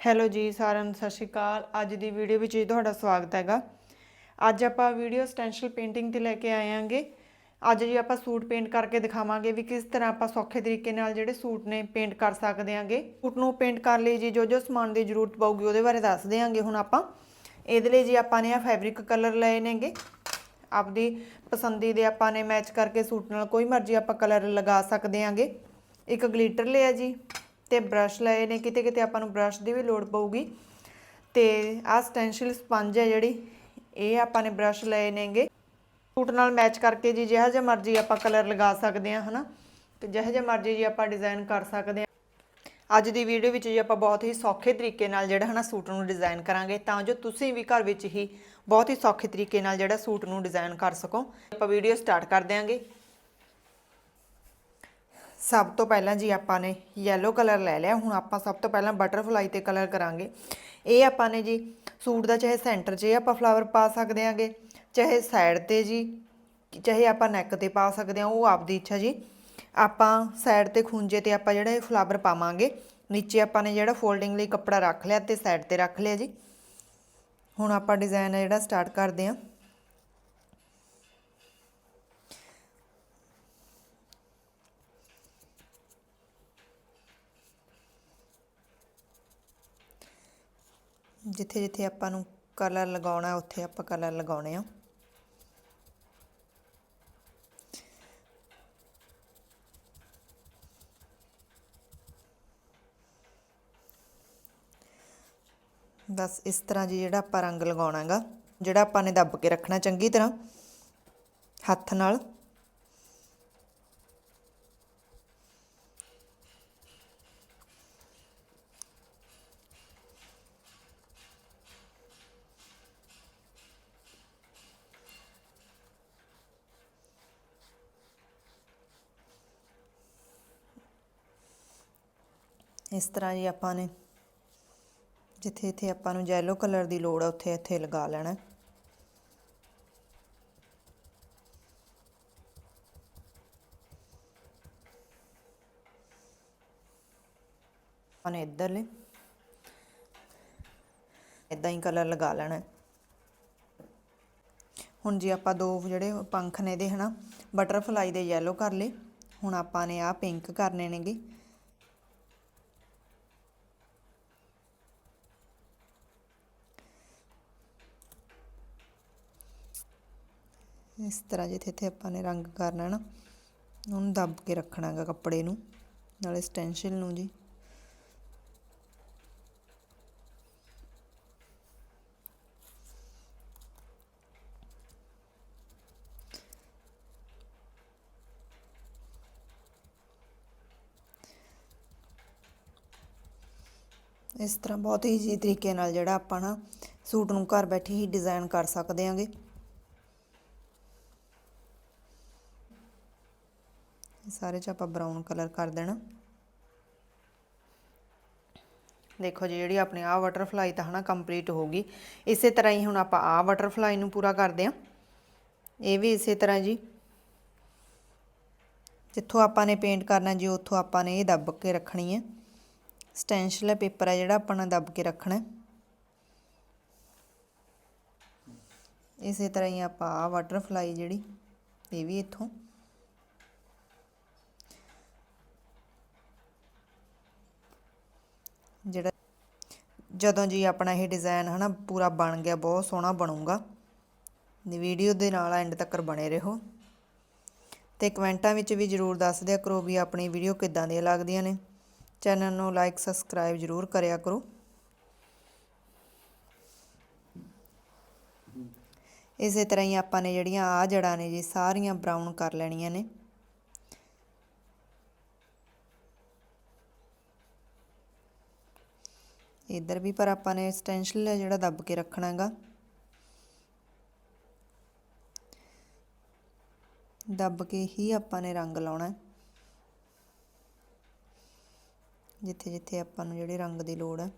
Hello ਜੀ ਸਾਰਿਆਂ ਨੂੰ ਸਤਿ ਸ਼੍ਰੀ ਅਕਾਲ। ਅੱਜ ਦੀ ਵੀਡੀਓ ਵਿੱਚ ਜੀ ਤੁਹਾਡਾ ਸਵਾਗਤ ਹੈਗਾ। ਅੱਜ ਆਪਾਂ ਵੀਡੀਓ ਸਟੈਂਸ਼ਲ ਪੇਂਟਿੰਗ ਤੇ ਲੈ ਕੇ ਆਏ ਆਂਗੇ ਅੱਜ ਜੀ ਆਪਾਂ ਸੂਟ ਪੇਂਟ ਕਰਕੇ ਦਿਖਾਵਾਂਗੇ ਵੀ ਕਿਸ ਤਰ੍ਹਾਂ ਆਪਾਂ ਸੌਖੇ ਤਰੀਕੇ ਨਾਲ ਜਿਹੜੇ ਸੂਟ ਨੇ ਪੇਂਟ ਕਰ ਸਕਦੇ ਆਂਗੇ ਸੂਟ ਨੂੰ ਪੇਂਟ ਕਰਨ ਲਈ ਜੀ ਜੋ ਜੋ ਸਮਾਨ ਦੀ ਜ਼ਰੂਰਤ ਪਊਗੀ ਉਹਦੇ ਬਾਰੇ ਦੱਸ ਦਿਆਂਗੇ ਹੁਣ ਆਪਾਂ। ਇਹਦੇ ਲਈ ਜੀ ਆਪਾਂ ਨੇ ਆ ਫੈਬਰਿਕ ਕਲਰ ਲਏ ਨੇਗੇ। ਆਪਦੀ ਪਸੰਦੀ ਦੇ ਆਪਾਂ ਨੇ ਮੈਚ ਕਰਕੇ ਸੂਟ ਨਾਲ ਕੋਈ ਮਰਜ਼ੀ ਆਪਾਂ ਕਲਰ ਲਗਾ ਸਕਦੇ ਆਂਗੇ ਇੱਕ ਗਲੀਟਰ ਲਿਆ ਜੀ। ਤੇ ਬ੍ਰਸ਼ ਲਏ ਨੇ ਕਿਤੇ ਕਿਤੇ ਆਪਾਂ ਨੂੰ ਬ੍ਰਸ਼ ਦੀ ਵੀ ਲੋੜ ਪਊਗੀ। ਤੇ ਆਹ ਸਟੈਂਸ਼ਲ ਸਪੰਜ ਹੈ ਜਿਹੜੀ, ਇਹ ਆਪਾਂ ਨੇ ਬ੍ਰਸ਼ ਲਏ ਨੇਗੇ। ਸੂਟ ਨਾਲ ਮੈਚ ਕਰਕੇ ਜੀ ਜਿਹੜਾ ਜਿਹਾ ਮਰਜ਼ੀ ਆਪਾਂ ਕਲਰ ਲਗਾ ਸਕਦੇ ਆ ਹਨਾ? ਤੇ ਜਿਹੜਾ ਜਿਹਾ ਮਰਜ਼ੀ ਜੀ ਆਪਾਂ ਡਿਜ਼ਾਈਨ ਕਰ ਸਕਦੇ ਆ ਅੱਜ ਦੀ ਵੀਡੀਓ ਵਿੱਚ ਜੀ ਆਪਾਂ ਬਹੁਤ ਹੀ ਸੌਖੇ ਤਰੀਕੇ ਨਾਲ ਜਿਹੜਾ, ਹਨਾ, ਸੂਟ ਨੂੰ ਡਿਜ਼ਾਈਨ ਕਰਾਂਗੇ। ਤਾਂ ਜੋ ਤੁਸੀਂ ਵੀ ਘਰ ਵਿੱਚ ਹੀ ਬਹੁਤ ਹੀ ਸੌਖੇ ਤਰੀਕੇ ਨਾਲ ਜਿਹੜਾ ਸੂਟ ਨੂੰ ਡਿਜ਼ਾਈਨ ਕਰ ਸਕੋ। ਆਪਾਂ ਵੀਡੀਓ ਸਟਾਰਟ ਕਰ ਦਿਆਂਗੇ। ਸਭ ਤੋਂ ਪਹਿਲਾਂ ਜੀ ਆਪਾਂ ਨੇ yellow ਕਲਰ ਲੈ ਲਿਆ। ਹੁਣ ਆਪਾਂ ਸਭ ਤੋਂ ਪਹਿਲਾਂ ਬਟਰਫਲਾਈ ਤੇ ਕਲਰ ਕਰਾਂਗੇ। ਇਹ ਆਪਾਂ ਨੇ ਜੀ ਸੂਟ ਦਾ ਚਾਹੇ ਸੈਂਟਰ 'ਚ ਆਪਾਂ ਫਲਾਵਰ ਪਾ ਸਕਦੇ ਆਂਗੇ, ਚਾਹੇ ਸਾਈਡ ਤੇ ਜੀ, ਚਾਹੇ ਆਪਾਂ ਨੈਕ ਤੇ ਪਾ ਸਕਦੇ ਆ, ਉਹ ਆਪਦੀ ਇੱਛਾ ਜੀ। ਆਪਾਂ ਸਾਈਡ ਤੇ ਖੁੰਝੇ ਤੇ ਆਪਾਂ ਜਿਹੜਾ ਇਹ ਫਲਾਵਰ ਪਾਵਾਂਗੇ, ਨੀਚੇ ਆਪਾਂ ਨੇ ਜਿਹੜਾ ਫੋਲਡਿੰਗ ਲਈ ਕੱਪੜਾ ਰੱਖ ਲਿਆ ਤੇ ਸਾਈਡ ਤੇ ਰੱਖ ਲਿਆ ਜੀ। ਹੁਣ ਆਪਾਂ ਡਿਜ਼ਾਈਨ ਜਿਹੜਾ ਸਟਾਰਟ ਕਰਦੇ ਆਂ। ਜਿੱਥੇ ਜਿੱਥੇ ਆਪਾਂ ਨੂੰ ਕਲਰ ਲਗਾਉਣਾ, ਉੱਥੇ ਆਪਾਂ ਕਲਰ ਲਗਾਉਣੇ ਆ। ਬਸ ਇਸ ਤਰ੍ਹਾਂ ਜੀ ਜਿਹੜਾ ਆਪਾਂ ਰੰਗ ਲਗਾਉਣਾ ਹੈਗਾ ਜਿਹੜਾ ਆਪਾਂ ਨੇ ਦੱਬ ਕੇ ਰੱਖਣਾ ਚੰਗੀ ਤਰ੍ਹਾਂ, ਹੱਥ ਨਾਲ। ਇਸ ਤਰ੍ਹਾਂ ਜੀ ਆਪਾਂ ਨੇ ਜਿੱਥੇ ਇੱਥੇ ਆਪਾਂ ਨੂੰ ਯੈਲੋ ਕਲਰ ਦੀ ਲੋੜ ਆ, ਉੱਥੇ ਇੱਥੇ ਲਗਾ ਲੈਣਾ। ਆਪਾਂ ਨੇ ਇੱਧਰਲੇ ਇਦਾਂ ਹੀ ਕਲਰ ਲਗਾ ਲੈਣਾ। ਹੁਣ ਜੀ ਆਪਾਂ ਦੋ ਜਿਹੜੇ ਪੰਖ ਨੇ ਇਹਦੇ ਹਨਾ ਬਟਰਫਲਾਈ ਦੇ ਯੈਲੋ ਕਰ ਲਏ, ਹੁਣ ਆਪਾਂ ਨੇ ਆ ਪਿੰਕ ਕਰਨੇ ਨੇਗੇ। ਇਸ ਤਰ੍ਹਾਂ ਜਿੱਥੇ ਇੱਥੇ ਆਪਾਂ ਨੇ ਰੰਗ ਕਰਨਾ ਨਾ, ਉਹਨੂੰ ਦੱਬ ਕੇ ਰੱਖਣਾ ਹੈਗਾ ਕੱਪੜੇ ਨੂੰ, ਨਾਲੇ ਸਟੈਂਸ਼ਲ ਨੂੰ ਜੀ। ਇਸ ਤਰ੍ਹਾਂ ਬਹੁਤ ਹੀ ਈਜ਼ੀ ਤਰੀਕੇ ਨਾਲ ਜਿਹੜਾ ਆਪਾਂ ਨਾ ਸੂਟ ਨੂੰ ਘਰ ਬੈਠੇ ਹੀ ਡਿਜ਼ਾਈਨ ਕਰ ਸਕਦੇ ਆਂਗੇ। ਸਾਰੇ ਚ ਆਪਾਂ ਬਰਾਊਨ ਕਲਰ ਕਰ ਦੇਣਾ। ਦੇਖੋ ਜੀ, ਜਿਹੜੀ ਆਪਣੀ ਆਹ ਬਟਰਫਲਾਈ ਤਾਂ ਹਨਾ ਕੰਪਲੀਟ ਹੋ ਗਈ। ਇਸੇ ਤਰ੍ਹਾਂ ਹੀ ਹੁਣ ਆਪਾਂ ਆਹ ਬਟਰਫਲਾਈ ਨੂੰ ਪੂਰਾ ਕਰਦੇ ਹਾਂ। ਇਹ ਵੀ ਇਸੇ ਤਰ੍ਹਾਂ ਜੀ। ਜਿੱਥੋਂ ਆਪਾਂ ਨੇ ਪੇਂਟ ਕਰਨਾ ਜੀ, ਉੱਥੋਂ ਆਪਾਂ ਨੇ ਇਹ ਦੱਬ ਕੇ ਰੱਖਣੀ ਹੈ। ਸਟੈਂਸ਼ਲ ਪੇਪਰ ਹੈ ਜਿਹੜਾ ਆਪਾਂ ਨੇ ਦੱਬ ਕੇ ਰੱਖਣਾ ਇਸੇ ਤਰ੍ਹਾਂ ਹੀ ਆਪਾਂ ਆਹ ਬਟਰਫਲਾਈ ਜਿਹੜੀ, ਇਹ ਵੀ ਇੱਥੋਂ ਜਿਹੜਾ ਜਦੋਂ ਜੀ ਆਪਣਾ ਇਹ ਡਿਜ਼ਾਈਨ ਹਨਾ ਪੂਰਾ ਬਣ ਗਿਆ, ਬਹੁਤ ਸੋਹਣਾ ਬਣੂਗਾ। ਵੀਡੀਓ ਦੇ ਨਾਲ ਐਂਡ ਤੱਕ ਬਣੇ ਰਹੋ। ਤੇ ਕਮੈਂਟਾਂ ਵਿੱਚ ਵੀ ਜਰੂਰ ਦੱਸ ਦਿਆ ਕਰੋ ਵੀ ਆਪਣੀ ਵੀਡੀਓ ਕਿੱਦਾਂ ਦੀਆਂ ਲੱਗਦੀਆਂ ਨੇ। ਚੈਨਲ ਨੂੰ ਲਾਈਕ ਸਬਸਕ੍ਰਾਈਬ ਜਰੂਰ ਕਰਿਆ ਕਰੋ। ਇਸੇ ਤਰ੍ਹਾਂ ਹੀ ਆਪਾਂ ਨੇ ਜਿਹੜੀਆਂ ਆ ਜੜਾਂ ਨੇ ਜੀ, ਸਾਰੀਆਂ ਬਰਾਊਨ ਕਰ ਲੈਣੀਆਂ ਨੇ। ਇੱਧਰ ਵੀ, ਪਰ ਆਪਾਂ ਨੇ ਸਟੈਂਸ਼ਲ ਜਿਹੜਾ ਦੱਬ ਕੇ ਰੱਖਣਾ ਹੈਗਾ। ਦੱਬ ਕੇ ਹੀ ਆਪਾਂ ਨੇ ਰੰਗ ਲਾਉਣਾ ਜਿੱਥੇ ਜਿੱਥੇ ਆਪਾਂ ਨੂੰ ਜਿਹੜੇ ਰੰਗ ਦੀ ਲੋੜ ਹੈ।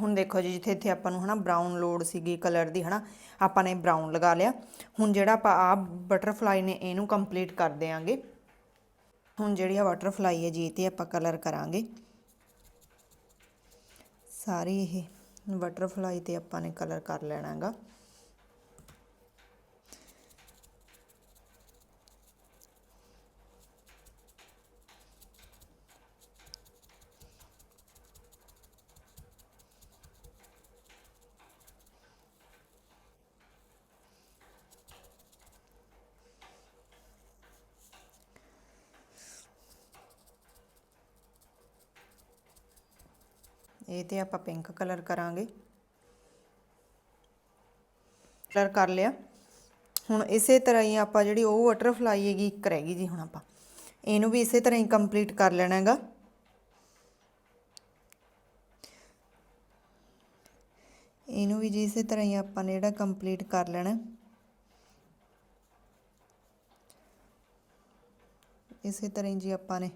ਹੁਣ ਦੇਖੋ ਜੀ, ਜਿੱਥੇ ਇੱਥੇ ਆਪਾਂ ਨੂੰ ਹਨਾ ਬਰਾਊਨ ਲੋਡ ਸੀਗੀ ਕਲਰ ਦੀ ਹਨਾ, ਆਪਾਂ ਨੇ ਬਰਾਊਨ ਲਗਾ ਲਿਆ। ਹੁਣ ਜਿਹੜਾ ਆਪਾਂ ਆ ਬਟਰਫਲਾਈ ਨੇ, ਇਹਨੂੰ ਕੰਪਲੀਟ ਕਰ ਦੇਾਂਗੇ ਹੁਣ ਜਿਹੜੀ ਆ ਬਟਰਫਲਾਈ ਹੈ ਜੀ ਇਹ ਤੇ ਆਪਾਂ ਕਲਰ ਕਰਾਂਗੇ। ਸਾਰੀ ਇਹ ਬਟਰਫਲਾਈ ਤੇ ਆਪਾਂ ਨੇ ਕਲਰ ਕਰ ਲੈਣਾਗਾ। ਇਹ ਤੇ ਆਪਾਂ ਪਿੰਕ ਕਲਰ ਕਰਾਂਗੇ। ਕਲਰ ਕਰ ਲਿਆ। ਹੁਣ ਇਸੇ ਤਰ੍ਹਾਂ ਹੀ ਆਪਾਂ ਜਿਹੜੀ ਉਹ ਬਟਰਫਲਾਈ ਹੈਗੀ, ਇੱਕ ਰਹਿ ਗਈ ਜੀ ਹੁਣ ਆਪਾਂ। ਇਹਨੂੰ ਵੀ ਇਸੇ ਤਰ੍ਹਾਂ ਹੀ ਕੰਪਲੀਟ ਕਰ ਲੈਣਾ ਹੈਗਾ। ਇਹਨੂੰ ਵੀ ਜੀ ਇਸੇ ਤਰ੍ਹਾਂ ਹੀ ਆਪਾਂ ਨੇ ਜਿਹੜਾ ਕੰਪਲੀਟ ਕਰ ਲੈਣਾ। ਇਸੇ ਤਰ੍ਹਾਂ ਹੀ ਜੀ ਆਪਾਂ ਨੇ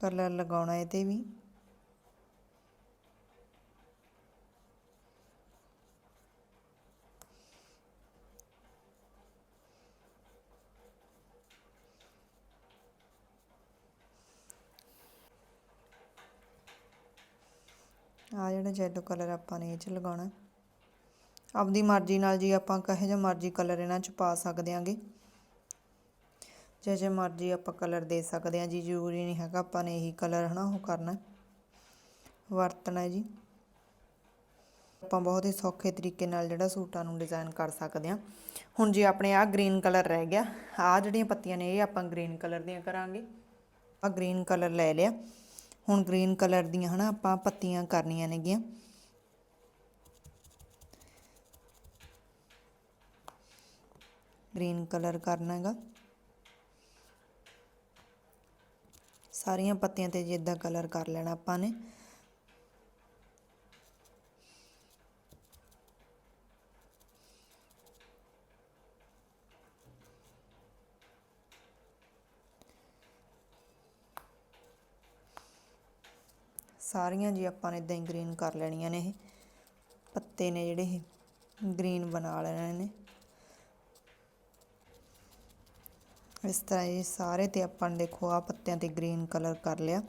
ਕਲਰ ਲਗਾਉਣਾ ਇਹ ਵੀ। ਆ ਜਿਹੜਾ ਜੈਲੋ ਕਲਰ ਆਪਾਂ ਨੇ ਇਹ ਚ ਲਗਾਉਣਾ। ਆਪਦੀ ਮਰਜ਼ੀ ਨਾਲ ਜੀ ਆਪਾਂ ਕਹੇ ਜਿਹਾ ਮਰਜ਼ੀ ਕਲਰ ਇਹਨਾਂ ਚ ਪਾ ਸਕਦੇ ਆਂਗੇ। ਜੇ ਜੇ ਮਰਜ਼ੀ ਆਪਾਂ ਕਲਰ ਦੇ ਸਕਦੇ ਆ ਜੀ, ਜ਼ਰੂਰੀ ਨਹੀਂ ਹੈਗਾ ਆਪਾਂ ਨੇ ਇਹੀ ਕਲਰ ਹਨਾ ਉਹ ਕਰਨਾ। ਵਰਤਣਾ ਜੀ। ਆਪਾਂ ਬਹੁਤ ਹੀ ਸੌਖੇ ਤਰੀਕੇ ਨਾਲ ਜਿਹੜਾ ਸੂਟਾਂ ਨੂੰ ਡਿਜ਼ਾਈਨ ਕਰ ਸਕਦੇ ਆ। ਹੁਣ ਜੀ ਆਪਣੇ ਆ ਗ੍ਰੀਨ ਕਲਰ ਰਹਿ ਗਿਆ। ਆ ਜਿਹੜੀਆਂ ਪੱਤੀਆਂ ਨੇ ਇਹ ਆਪਾਂ ਗ੍ਰੀਨ ਕਲਰ ਦੀਆਂ ਕਰਾਂਗੇ। ਆ ਗ੍ਰੀਨ ਕਲਰ ਲੈ ਲਿਆ। ਹੁਣ ਗ੍ਰੀਨ ਕਲਰ ਦੀਆਂ ਹਨਾ ਆਪਾਂ ਪੱਤੀਆਂ ਕਰਨੀਆਂ ਨੇਗੀਆਂ। ਗ੍ਰੀਨ ਕਲਰ ਕਰਨਾ ਹੈਗਾ। ਸਾਰੀਆਂ ਪੱਤੀਆਂ ਤੇ ਜਿੱਦਾਂ ਕਲਰ ਕਰ ਲੈਣਾ ਆਪਾਂ ਨੇ। ਸਾਰੀਆਂ ਜੀ ਆਪਾਂ ਨੇ ਇਦਾਂ ਹੀ ਗ੍ਰੀਨ ਕਰ ਲੈਣੀਆਂ ਨੇ ਇਹ। ਪੱਤੇ ਨੇ ਜਿਹੜੇ ਇਹ ਗ੍ਰੀਨ ਬਣਾ ਲੈਣੇ ਨੇ। ਇਸ ਤਰ੍ਹਾਂ ਇਹ ਸਾਰੇ ਤੇ ਆਪਾਂ ਨੇ ਦੇਖੋ ਆ ਪੱਤਿਆਂ ਤੇ ਗ੍ਰੀਨ ਕਲਰ ਕਰ ਲਿਆ।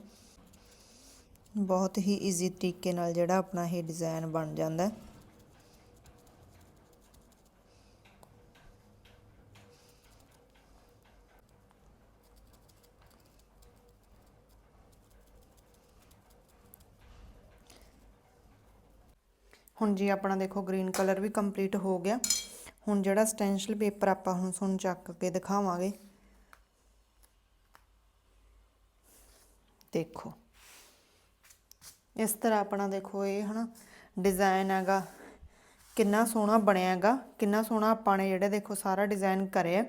ਬਹੁਤ ਹੀ ਈਜ਼ੀ ਤਰੀਕੇ ਨਾਲ ਜਿਹੜਾ ਆਪਣਾ ਇਹ ਡਿਜ਼ਾਈਨ ਬਣ ਜਾਂਦਾ। ਹੈ ਹੁਣ ਜੀ ਆਪਣਾ ਦੇਖੋ ਗ੍ਰੀਨ ਕਲਰ ਵੀ ਕੰਪਲੀਟ ਹੋ ਗਿਆ। ਹੁਣ ਜਿਹੜਾ ਸਟੈਂਸ਼ਲ ਪੇਪਰ ਆਪਾਂ ਹੁਣ ਤੁਹਾਨੂੰ ਚੱਕ ਕੇ ਦਿਖਾਵਾਂਗੇ। ਦੇਖੋ। ਇਸ ਤਰ੍ਹਾਂ ਆਪਣਾ ਦੇਖੋ ਇਹ ਹਨਾ ਡਿਜ਼ਾਈਨ ਹੈਗਾ। ਕਿੰਨਾ ਸੋਹਣਾ ਬਣਿਆ ਹੈਗਾ, ਕਿੰਨਾ ਸੋਹਣਾ ਆਪਾਂ ਨੇ ਜਿਹੜਾ ਦੇਖੋ ਸਾਰਾ ਡਿਜ਼ਾਈਨ ਕਰਿਆ।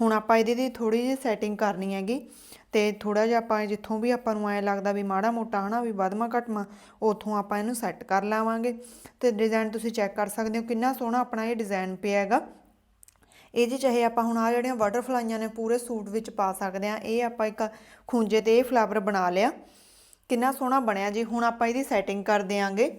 ਹੁਣ ਆਪਾਂ ਇਹਦੇ ਦੀ ਥੋੜੀ ਜਿਹੀ ਸੈਟਿੰਗ ਕਰਨੀ ਹੈਗੀ। ਤੇ ਥੋੜਾ ਜਿਹਾ ਆਪਾਂ ਜਿੱਥੋਂ ਵੀ ਆਪਾਂ ਨੂੰ ਐ ਲੱਗਦਾ ਵੀ ਮਾੜਾ ਮੋਟਾ ਹਨਾ ਵੀ ਵਧਮਾ ਘਟਮਾ ਉਥੋਂ ਆਪਾਂ ਇਹਨੂੰ ਸੈੱਟ ਕਰ ਲਾਵਾਂਗੇ। ਤੇ ਡਿਜ਼ਾਈਨ ਤੁਸੀਂ ਚੈੱਕ ਕਰ ਸਕਦੇ ਹੋ ਕਿੰਨਾ ਸੋਹਣਾ ਆਪਣਾ ਇਹ ਡਿਜ਼ਾਈਨ ਪਿਆ ਹੈਗਾ। ਇਹ ਜੀ ਚਾਹੇ ਆਪਾਂ ਹੁਣ ਆ ਜਿਹੜੀਆਂ ਬਟਰਫਲਾਈਆਂ ਨੇ ਪੂਰੇ ਸੂਟ ਵਿੱਚ ਪਾ ਸਕਦੇ ਆ ਇਹ ਆਪਾਂ ਇੱਕ ਖੁੰਝੇ ਤੇ ਇਹ ਫਲਾਵਰ ਬਣਾ ਲਿਆ। ਕਿੰਨਾ ਸੋਹਣਾ ਬਣਿਆ ਜੀ, ਹੁਣ ਆਪਾਂ ਇਹਦੀ ਸੈਟਿੰਗ ਕਰ ਦਿਆਂਗੇ।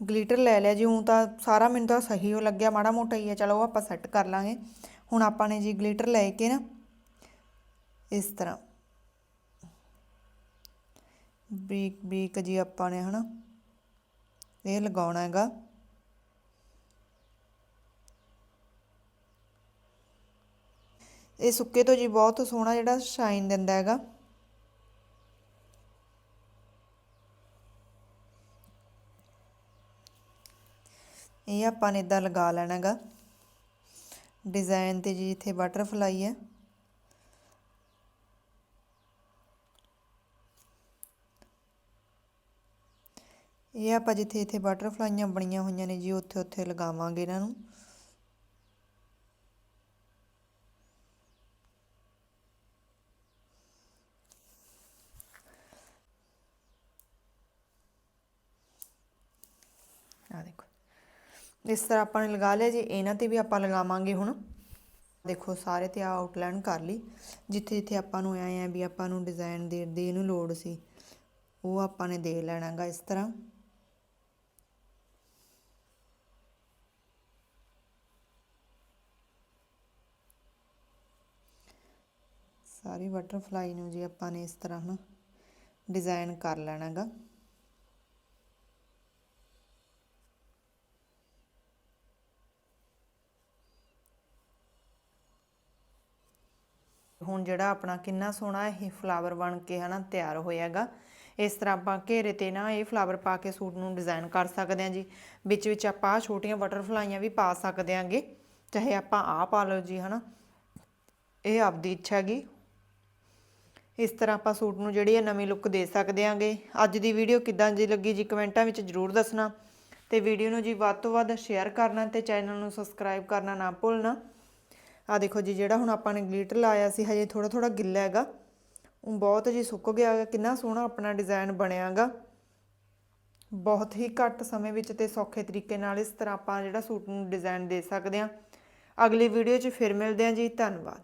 ਗਲੀਟਰ ਲੈ ਲਿਆ ਜੀ, ਹੁਣ ਤਾਂ ਸਾਰਾ ਮੈਨੂੰ ਤਾਂ ਸਹੀ ਹੋ ਲੱਗਿਆ, ਮਾੜਾ ਮੋਟਾ ਹੀ ਹੈ ਚਲੋ ਉਹ ਆਪਾਂ ਸੈੱਟ ਕਰ ਲਾਂਗੇ। ਹੁਣ ਆਪਾਂ ਨੇ ਜੀ ਗਲਿਟਰ ਲੈ ਕੇ ਨਾ, ਇਸ ਤਰ੍ਹਾਂ। ਬਰੀਕ ਬਰੀਕ ਜੀ ਆਪਾਂ ਨੇ ਹਨਾ, ਇਹ ਲਗਾਉਣਾ ਹੈਗਾ। ਇਹ ਸੁੱਕੇ ਤੋਂ ਜੀ ਬਹੁਤ ਸੋਹਣਾ ਜਿਹੜਾ ਸ਼ਾਈਨ ਦਿੰਦਾ ਹੈਗਾ। ਇਹ ਆਪਾਂ ਨੇ ਇਦਾਂ ਲਗਾ ਲੈਣਾ ਹੈਗਾ। ਡਿਜ਼ਾਈਨ ਤੇ ਜੀ ਇੱਥੇ ਬਟਰਫਲਾਈ ਹੈ। ਇਹ ਆਪਾਂ ਜਿੱਥੇ ਇੱਥੇ ਬਟਰਫਲਾਈਆਂ ਬਣੀਆਂ ਹੋਈਆਂ ਨੇ ਜੀ, ਉੱਥੇ ਉੱਥੇ ਲਗਾਵਾਂਗੇ ਇਹਨਾਂ ਨੂੰ। ਆ ਦੇਖੋ। ਇਸ ਤਰ੍ਹਾਂ ਆਪਾਂ ਨੇ ਲਗਾ ਲਿਆ ਜੀ, ਇਹਨਾਂ ਤੇ ਵੀ ਆਪਾਂ ਲਗਾਵਾਂਗੇ ਹੁਣ। ਦੇਖੋ, ਸਾਰੇ ਤੇ ਆ ਆਊਟਲਾਈਨ ਕਰ ਲਈ। ਜਿੱਥੇ ਜਿੱਥੇ ਆਪਾਂ ਨੂੰ ਆਏ ਆ ਵੀ ਆਪਾਂ ਨੂੰ ਡਿਜ਼ਾਈਨ ਦੇ ਦੇ ਇਹਨੂੰ ਲੋੜ ਸੀ, ਉਹ ਆਪਾਂ ਨੇ ਦੇ ਲੈਣਾਗਾ ਇਸ ਤਰ੍ਹਾਂ। ਸਾਰੀ ਬਟਰਫਲਾਈ ਨੂੰ ਜੀ ਆਪਾਂ ਨੇ ਇਸ ਤਰ੍ਹਾਂ ਨਾ ਡਿਜ਼ਾਈਨ ਕਰ ਲੈਣਾਗਾ। ਹੁਣ ਜਿਹੜਾ ਆਪਣਾ ਕਿੰਨਾ ਸੋਹਣਾ ਇਹ ਫਲਾਵਰ ਬਣ ਕੇ ਹਨਾ ਤਿਆਰ ਹੋਇਆਗਾ। ਇਸ ਤਰ੍ਹਾਂ ਆਪਾਂ ਘੇਰੇ ਤੇ ਨਾ ਇਹ ਫਲਾਵਰ ਪਾ ਕੇ ਸੂਟ ਨੂੰ ਡਿਜ਼ਾਈਨ ਕਰ ਸਕਦੇ ਹਾਂ ਜੀ। ਵਿੱਚ ਵਿੱਚ ਆਪਾਂ ਆਹ ਛੋਟੀਆਂ ਬਟਰਫਲਾਈਆਂ ਵੀ ਪਾ ਸਕਦੇ ਹਾਂਗੇ। ਚਾਹੇ ਆਪਾਂ ਆਹ ਪਾ ਲਓ ਜੀ ਹਨਾ। ਇਹ ਆਪਦੀ ਇੱਛਾ ਹੈਗੀ। ਇਸ ਤਰ੍ਹਾਂ ਆਪਾਂ ਸੂਟ ਨੂੰ ਜਿਹੜੀ ਹੈ ਨਵੀਂ ਲੁੱਕ ਦੇ ਸਕਦੇ ਹਾਂਗੇ। ਅੱਜ ਦੀ ਵੀਡੀਓ ਕਿੱਦਾਂ ਦੀ ਲੱਗੀ ਜੀ ਕਮੈਂਟਾਂ ਵਿੱਚ ਜਰੂਰ ਦੱਸਣਾ। ਤੇ ਵੀਡੀਓ ਨੂੰ ਜੀ ਵੱਧ ਤੋਂ ਵੱਧ ਸ਼ੇਅਰ ਕਰਨਾ ਤੇ ਚੈਨਲ ਨੂੰ ਸਬਸਕ੍ਰਾਈਬ ਕਰਨਾ ਨਾ ਭੁੱਲਣਾ। ਆ ਦੇਖੋ ਜੀ, ਜਿਹੜਾ ਹੁਣ ਆਪਾਂ ਨੇ ਗਲੀਟਰ ਲਾਇਆ ਸੀ, ਹਜੇ ਥੋੜਾ ਥੋੜਾ ਗਿੱਲਾ ਹੈਗਾ। ਉਹ ਬਹੁਤ ਜੀ ਸੁੱਕ ਗਿਆ ਹੈਗਾ, ਕਿੰਨਾ ਸੋਹਣਾ ਆਪਣਾ ਡਿਜ਼ਾਈਨ ਬਣਿਆਗਾ ਬਹੁਤ ਹੀ ਘੱਟ ਸਮੇਂ ਵਿੱਚ ਤੇ ਸੌਖੇ ਤਰੀਕੇ ਨਾਲ ਇਸ ਤਰ੍ਹਾਂ ਆਪਾਂ ਜਿਹੜਾ ਸੂਟ ਨੂੰ ਡਿਜ਼ਾਈਨ ਦੇ ਸਕਦੇ ਹਾਂ। ਅਗਲੀ ਵੀਡੀਓ 'ਚ ਫਿਰ ਮਿਲਦੇ ਹਾਂ ਜੀ, ਧੰਨਵਾਦ।